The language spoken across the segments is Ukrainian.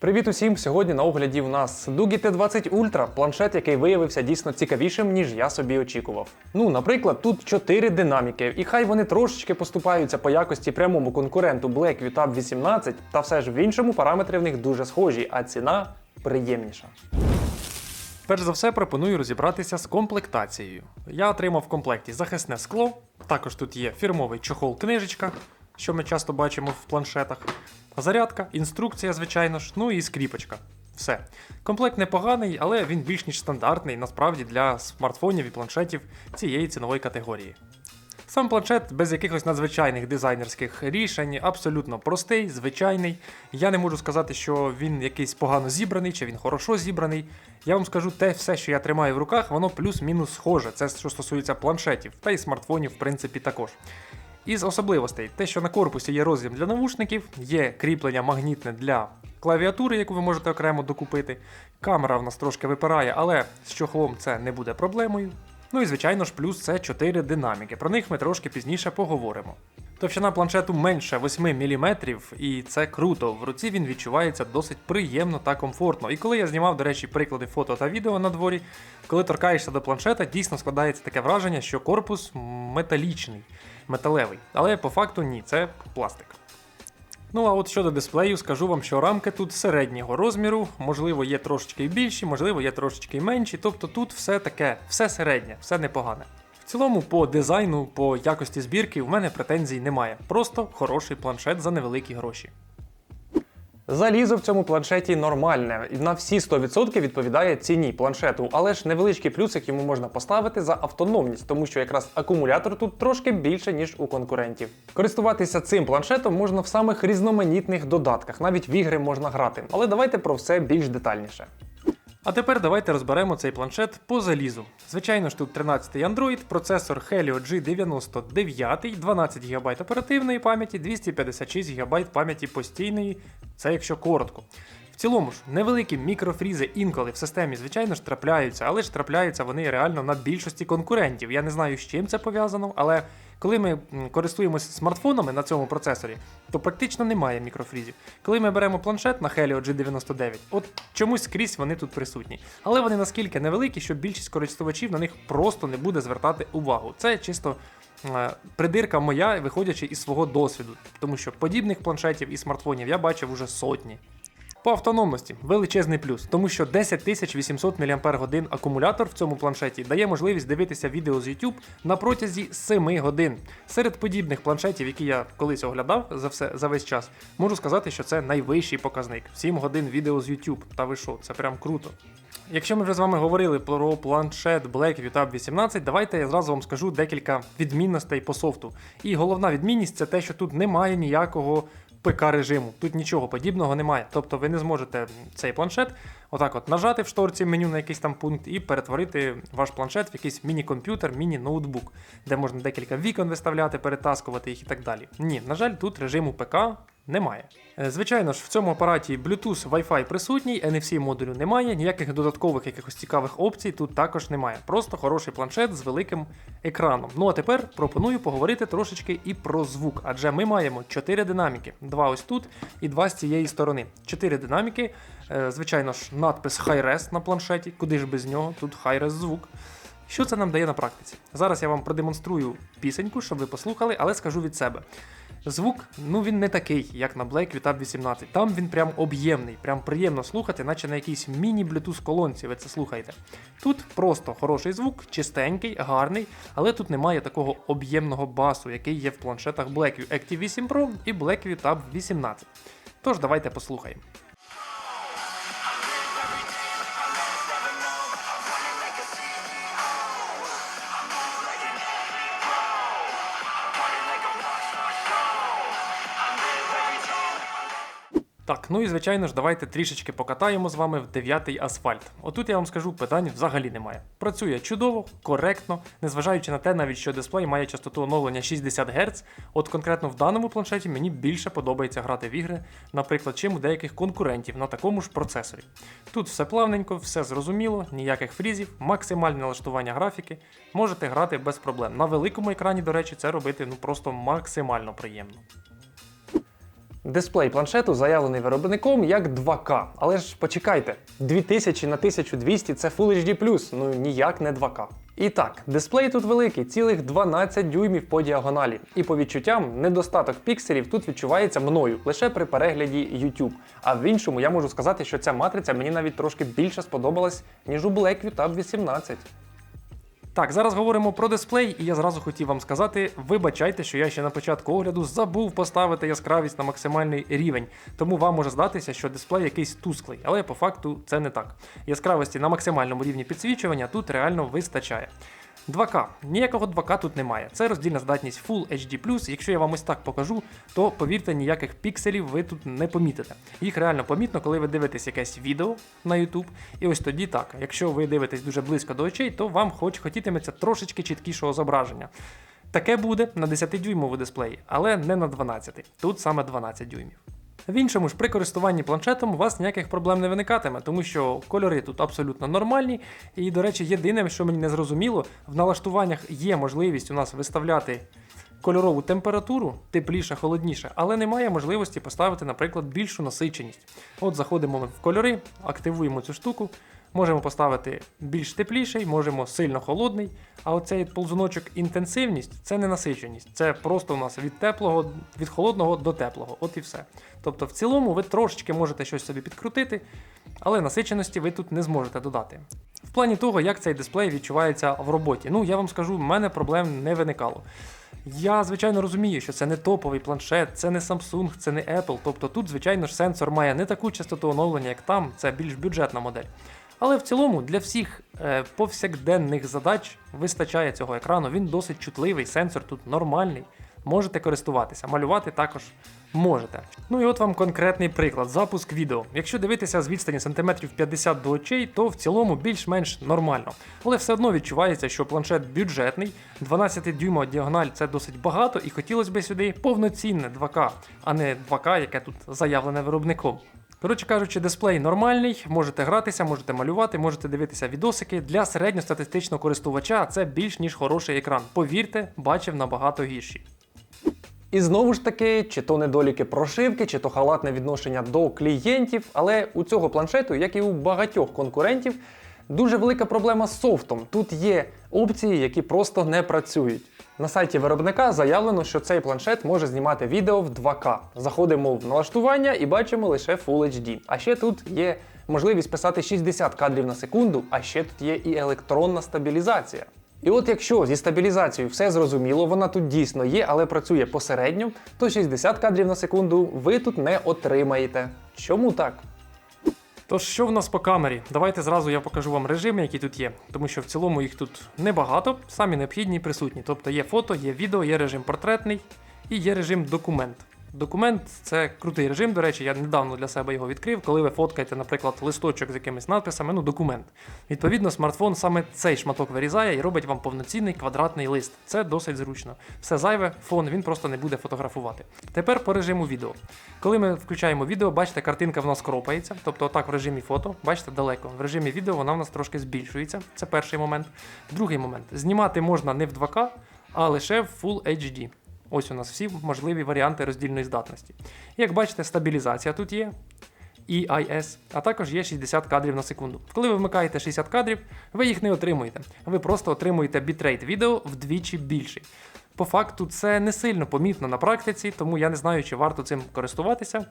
Привіт усім! Сьогодні на огляді у нас Dugi T20 Ultra, планшет, який виявився дійсно цікавішим, ніж я собі очікував. Ну, наприклад, тут 4 динаміки, і хай вони трошечки поступаються по якості прямому конкуренту Blackview Tab 18, та все ж в іншому параметри в них дуже схожі, а ціна приємніша. Перш за все, пропоную розібратися з комплектацією. Я отримав в комплекті захисне скло, також тут є фірмовий чохол-книжечка, що ми часто бачимо в планшетах. Зарядка, інструкція, звичайно ж, ну і скріпочка. Все. Комплект непоганий, але він більш ніж стандартний насправді для смартфонів і планшетів цієї цінової категорії. Сам планшет без якихось надзвичайних дизайнерських рішень, абсолютно простий, звичайний. Я не можу сказати, що він якийсь погано зібраний чи він хорошо зібраний. Я вам скажу те все, що я тримаю в руках, воно плюс-мінус схоже. Це що стосується планшетів, та й смартфонів, в принципі, також. Із особливостей, те, що на корпусі є роз'єм для навушників, є кріплення магнітне для клавіатури, яку ви можете окремо докупити. Камера в нас трошки випирає, але з чохлом це не буде проблемою. Ну і звичайно ж, плюс це 4 динаміки. Про них ми трошки пізніше поговоримо. Товщина планшету менше 8 мм, і це круто. В руці він відчувається досить приємно та комфортно. І коли я знімав, до речі, приклади фото та відео на дворі, коли торкаєшся до планшета, дійсно складається таке враження, що корпус металічний, металевий. Але по факту ні, це пластик. Ну а от щодо дисплею, скажу вам, що рамки тут середнього розміру, можливо, є трошечки більші, можливо, є трошечки менші. Тобто тут все таке, все середнє, все непогане. В цілому, по дизайну, по якості збірки, в мене претензій немає. Просто хороший планшет за невеликі гроші. Залізо в цьому планшеті нормальне на всі 100% відповідає ціні планшету, але ж невеличкий плюсик йому можна поставити за автономність, тому що якраз акумулятор тут трошки більше, ніж у конкурентів. Користуватися цим планшетом можна в самих різноманітних додатках, навіть в ігри можна грати. Але давайте про все більш детальніше. А тепер давайте розберемо цей планшет по залізу. Звичайно ж, тут 13-й Android, процесор Helio G99, 12 ГБ оперативної пам'яті, 256 ГБ пам'яті постійної, це якщо коротко. В цілому ж, невеликі мікрофрізи інколи в системі, звичайно ж, трапляються, але ж трапляються вони реально на більшості конкурентів. Я не знаю, з чим це пов'язано, але коли ми користуємося смартфонами на цьому процесорі, то практично немає мікрофрізів. Коли ми беремо планшет на Helio G99, от чомусь скрізь вони тут присутні. Але вони наскільки невеликі, що більшість користувачів на них просто не буде звертати увагу. Це чисто. е, Придирка моя, виходячи із свого досвіду, тому що подібних планшетів і смартфонів я бачив уже сотні. По автономності величезний плюс, тому що 10800 мАч акумулятор в цьому планшеті дає можливість дивитися відео з YouTube на протязі 7 годин. Серед подібних планшетів, які я колись оглядав за все за весь час, можу сказати, що це найвищий показник 7 годин відео з YouTube. Та ви що, це прям круто. Якщо ми вже з вами говорили про планшет Blackview Tab 18, давайте я зразу вам скажу декілька відмінностей по софту. І головна відмінність це те, що тут немає ніякого ПК режиму. Тут нічого подібного немає. Тобто ви не зможете цей планшет отак от нажати в шторці меню на якийсь там пункт і перетворити ваш планшет в якийсь міні-комп'ютер, міні-ноутбук, де можна декілька вікон виставляти, перетаскувати їх і так далі. Ні, на жаль, тут режиму ПК немає. Е, Звичайно ж, в цьому апараті Bluetooth Wi-Fi присутній, NFC модулю немає, ніяких додаткових якихось цікавих опцій тут також немає. Просто хороший планшет з великим екраном. Ну а тепер пропоную поговорити трошечки і про звук, адже ми маємо 4 динаміки: два ось тут і два з цієї сторони. 4 динаміки, е, звичайно ж, надпис Hi-Res на планшеті, куди ж без нього, тут Hi-Res звук. Що це нам дає на практиці? Зараз я вам продемонструю пісеньку, щоб ви послухали, але скажу від себе. Звук, ну він не такий, як на Black Tab 18. Там він прям об'ємний, прям приємно слухати, наче на якійсь міні-блютуз колонці ви це слухаєте. Тут просто хороший звук, чистенький, гарний, але тут немає такого об'ємного басу, який є в планшетах Blackview Active 8 Pro і Blackview Tab 18. Тож давайте послухаємо. Так, ну і звичайно ж, давайте трішечки покатаємо з вами в дев'ятий асфальт. Отут я вам скажу, питань взагалі немає. Працює чудово, коректно, незважаючи на те, навіть що дисплей має частоту оновлення 60 Гц. От конкретно в даному планшеті мені більше подобається грати в ігри, наприклад, чим у деяких конкурентів на такому ж процесорі. Тут все плавненько, все зрозуміло, ніяких фрізів, максимальне налаштування графіки. Можете грати без проблем. На великому екрані, до речі, це робити ну просто максимально приємно. Дисплей планшету заявлений виробником як 2К. Але ж почекайте, 2000 на 1200 це Full HD+, ну ніяк не 2К. І так, дисплей тут великий, цілих 12 дюймів по діагоналі. І по відчуттям, недостаток пікселів тут відчувається мною лише при перегляді YouTube. А в іншому я можу сказати, що ця матриця мені навіть трошки більше сподобалась, ніж у Blackview Tab 18. Так, зараз говоримо про дисплей, і я зразу хотів вам сказати: вибачайте, що я ще на початку огляду забув поставити яскравість на максимальний рівень. Тому вам може здатися, що дисплей якийсь тусклий, але по факту це не так. Яскравості на максимальному рівні підсвічування тут реально вистачає. 2К. Ніякого 2К тут немає. Це роздільна здатність Full HD+. Якщо я вам ось так покажу, то повірте, ніяких пікселів ви тут не помітите. Їх реально помітно, коли ви дивитесь якесь відео на YouTube. І ось тоді так. Якщо ви дивитесь дуже близько до очей, то вам хоч хотітиметься трошечки чіткішого зображення. Таке буде на 10-дюймовому дисплеї, але не на 12. Тут саме 12 дюймів. В іншому ж при користуванні планшетом у вас ніяких проблем не виникатиме, тому що кольори тут абсолютно нормальні. І, до речі, єдине, що мені не зрозуміло, в налаштуваннях є можливість у нас виставляти кольорову температуру, тепліше, холодніше, але немає можливості поставити, наприклад, більшу насиченість. От заходимо ми в кольори, активуємо цю штуку. Можемо поставити більш тепліший, можемо сильно холодний. А оцей ползуночок інтенсивність це не насиченість. Це просто у нас від теплого, від холодного до теплого. От і все. Тобто, в цілому ви трошечки можете щось собі підкрутити, але насиченості ви тут не зможете додати. В плані того, як цей дисплей відчувається в роботі. Ну, я вам скажу, в мене проблем не виникало. Я, звичайно, розумію, що це не топовий планшет, це не Samsung, це не Apple. Тобто тут, звичайно ж, сенсор має не таку частоту оновлення, як там, це більш бюджетна модель. Але в цілому для всіх е, повсякденних задач вистачає цього екрану. Він досить чутливий, сенсор тут нормальний. Можете користуватися, малювати також можете. Ну і от вам конкретний приклад: запуск відео. Якщо дивитися з відстані сантиметрів 50 до очей, то в цілому більш-менш нормально. Але все одно відчувається, що планшет бюджетний, 12 дюймова діагональ це досить багато, і хотілося б сюди повноцінне 2К, а не 2К, яке тут заявлене виробником. Коротше кажучи, дисплей нормальний, можете гратися, можете малювати, можете дивитися відосики. Для середньостатистичного користувача це більш ніж хороший екран. Повірте, бачив набагато гірші. І знову ж таки, чи то недоліки прошивки, чи то халатне відношення до клієнтів, але у цього планшету, як і у багатьох конкурентів, дуже велика проблема з софтом. Тут є опції, які просто не працюють. На сайті виробника заявлено, що цей планшет може знімати відео в 2К. Заходимо в налаштування і бачимо лише Full HD. А ще тут є можливість писати 60 кадрів на секунду, а ще тут є і електронна стабілізація. І от якщо зі стабілізацією все зрозуміло, вона тут дійсно є, але працює посередньо, то 60 кадрів на секунду ви тут не отримаєте. Чому так? Тож, що в нас по камері? Давайте зразу я покажу вам режими, які тут є, тому що в цілому їх тут небагато, самі необхідні і присутні. Тобто є фото, є відео, є режим портретний і є режим документ. Документ це крутий режим, до речі, я недавно для себе його відкрив. Коли ви фоткаєте, наприклад, листочок з якимись надписами, ну документ. Відповідно, смартфон саме цей шматок вирізає і робить вам повноцінний квадратний лист. Це досить зручно. Все зайве, фон він просто не буде фотографувати. Тепер по режиму відео. Коли ми включаємо відео, бачите, картинка в нас кропається, тобто отак в режимі фото, бачите, далеко. В режимі відео вона в нас трошки збільшується. Це перший момент. Другий момент. Знімати можна не в 2К, а лише в Full HD. Ось у нас всі можливі варіанти роздільної здатності. Як бачите, стабілізація тут є. EIS, а також є 60 кадрів на секунду. Коли ви вмикаєте 60 кадрів, ви їх не отримуєте. Ви просто отримуєте бітрейт відео вдвічі більший. По факту, це не сильно помітно на практиці, тому я не знаю, чи варто цим користуватися.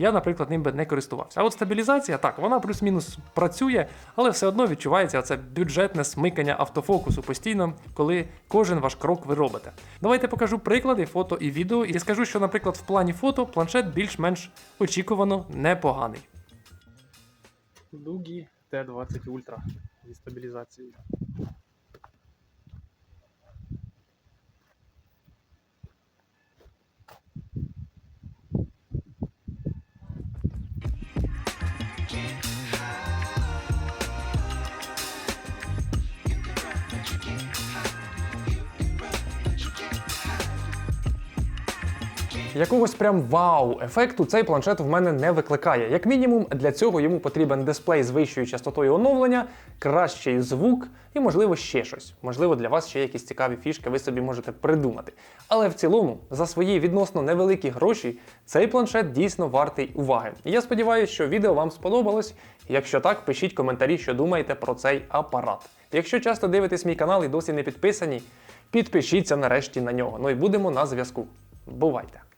Я, наприклад, ним би не користувався. А от стабілізація, так, вона плюс-мінус працює, але все одно відчувається це бюджетне смикання автофокусу постійно, коли кожен ваш крок ви робите. Давайте покажу приклади фото і відео, і скажу, що, наприклад, в плані фото планшет більш-менш очікувано непоганий. Дугі Т20 Ultra зі стабілізацією. Якогось прям вау-ефекту цей планшет в мене не викликає. Як мінімум, для цього йому потрібен дисплей з вищою частотою оновлення, кращий звук і, можливо, ще щось. Можливо, для вас ще якісь цікаві фішки ви собі можете придумати. Але в цілому, за свої відносно невеликі гроші, цей планшет дійсно вартий уваги. І я сподіваюся, що відео вам сподобалось. Якщо так, пишіть коментарі, що думаєте про цей апарат. Якщо часто дивитесь мій канал і досі не підписані, підпишіться нарешті на нього. Ну і будемо на зв'язку. Бувайте!